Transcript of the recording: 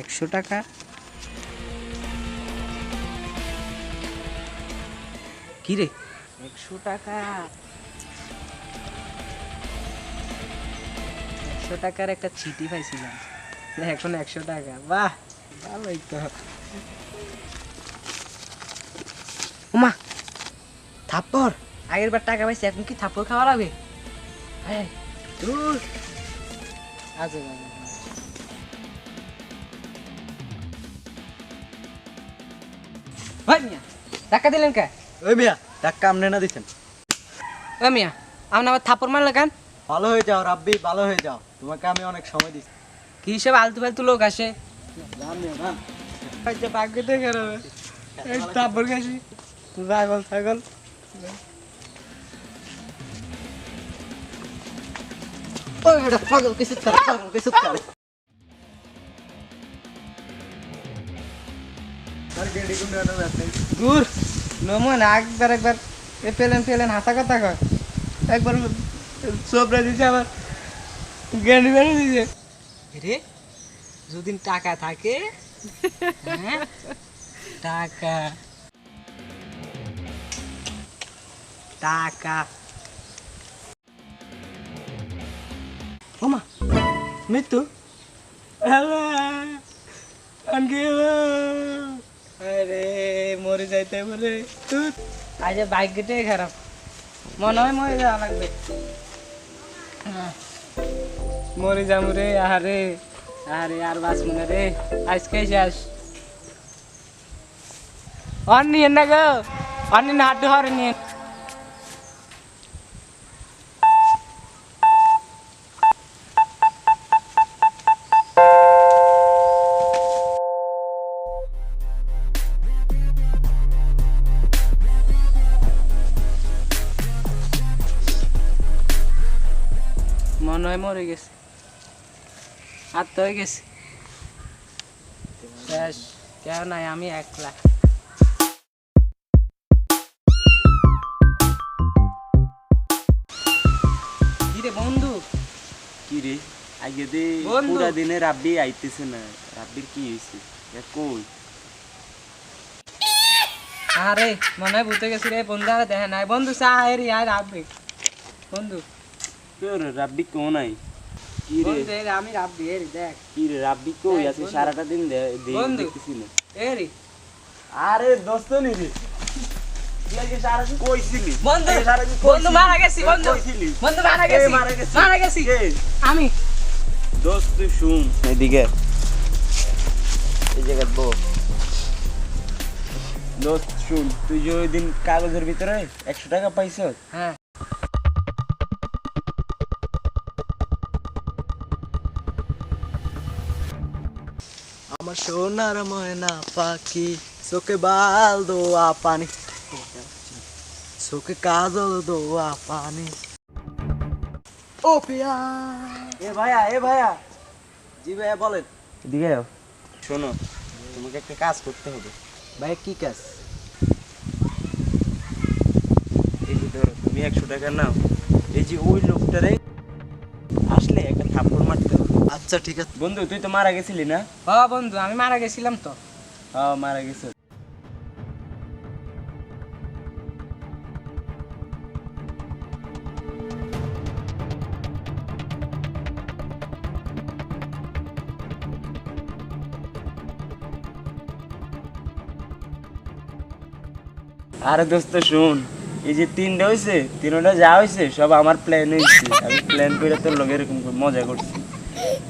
একশো টাকা। কি রে? একশো টাকা। একশো টাকার একটা চিঠি পাইছিলাম। এখন একশো টাকা। বাহ ভালোই তো। উমা থাপ্পড়। আগের বার টাকা পাইছি এখন কি থাপ্পড় খাওয়া লাগবে দূর আজে মিয়া টাকা দিলেন কে? ওই মিয়া টাকা আমনে না দিচ্ছেন ও মিয়া আপনি আবার থাপ্পড় মারলে কেন? ভালো হয়ে যাও রাব্বি ভালো হয়ে যাও। তোমাকে আমি অনেক সময় দিচ্ছি কি সব আলতু ফালতু লোক আসে? পাকবে তো কেন এই থাপ্পড় খাসি ছাগল ছাগল। ওই পাগল কিছু করে পাগল কিছু দূর। নমন, একবার একবার। এ পেলেন পেলেন, হাসা কথা কয়। একবার সোবরা দিছে, আবার জ্ঞানী বেড়ে দিছে। রে যদি টাকা থাকে হ্যাঁ? টাকা। টাকা। ওমা মৃত্যু। হ্যালো আনকি আরে মরে যাইতে বলে আজ বাইকটাই খারাপ। মনে হয় মরে যাওয়া লাগবে। হ্যাঁ। মরে যাব রে আরে আরে আর বাস মনে রে। আজকে শেষ। অন্য নিয়ে না গো। অন্য নিয়ে হাঁটু হরে নিয়ে মনে হয় মরে গেছে আর তো হয়ে গেছে শেষ কেউ নাই আমি একলা কিরে বন্ধু কি রে আগে দে বন্ধু। পুরা দিনে রাব্বি আইতেছে না রাব্বির কি হয়েছে এ কই আরে মনে হয় ভূতে গেছি রে বন্ধু আর দেখে নাই বন্ধু চা হেরি আর রাখবে বন্ধু তোর রাব্বি কো নাই আমি এরি দেখ। কি রে রাব্বি কই সারাটা দিন। দেখতেছি না। এরি আরে নি রে? আমি। শুন। এদিকে এই দোস্ত শুন। তুই যে ওই দিন কাগজের ভিতরে একশো টাকা পাইছ হ্যাঁ। আমার সোনার ময়না পাখি চোখে বাল দোয়া পানি। চোখে কাজল দোয়া পানি। ও পিয়া। এ ভাইয়া এ ভাইয়া। জি ভাইয়া বলেন। আও। শোনো তোমাকে একটা কাজ করতে হবে। ভাই কি কাজ? এই যে ধরো তুমি একশো টাকা নাও। এই যে ওই লোকটারে একটা থাপ্পড় মারতে আচ্ছা ঠিক আছে। বন্ধু তুই তো মারা গেছিলি না? হ বন্ধু আমি মারা গেছিলাম তো। হ্যাঁ মারা গেছ। আরে দোস্ত শুন। এই যে তিনটা হয়েছে তিনটা যা হয়েছে সব আমার প্ল্যান হয়েছে আমি প্ল্যান করে তোর লোক এরকম মজা করছি।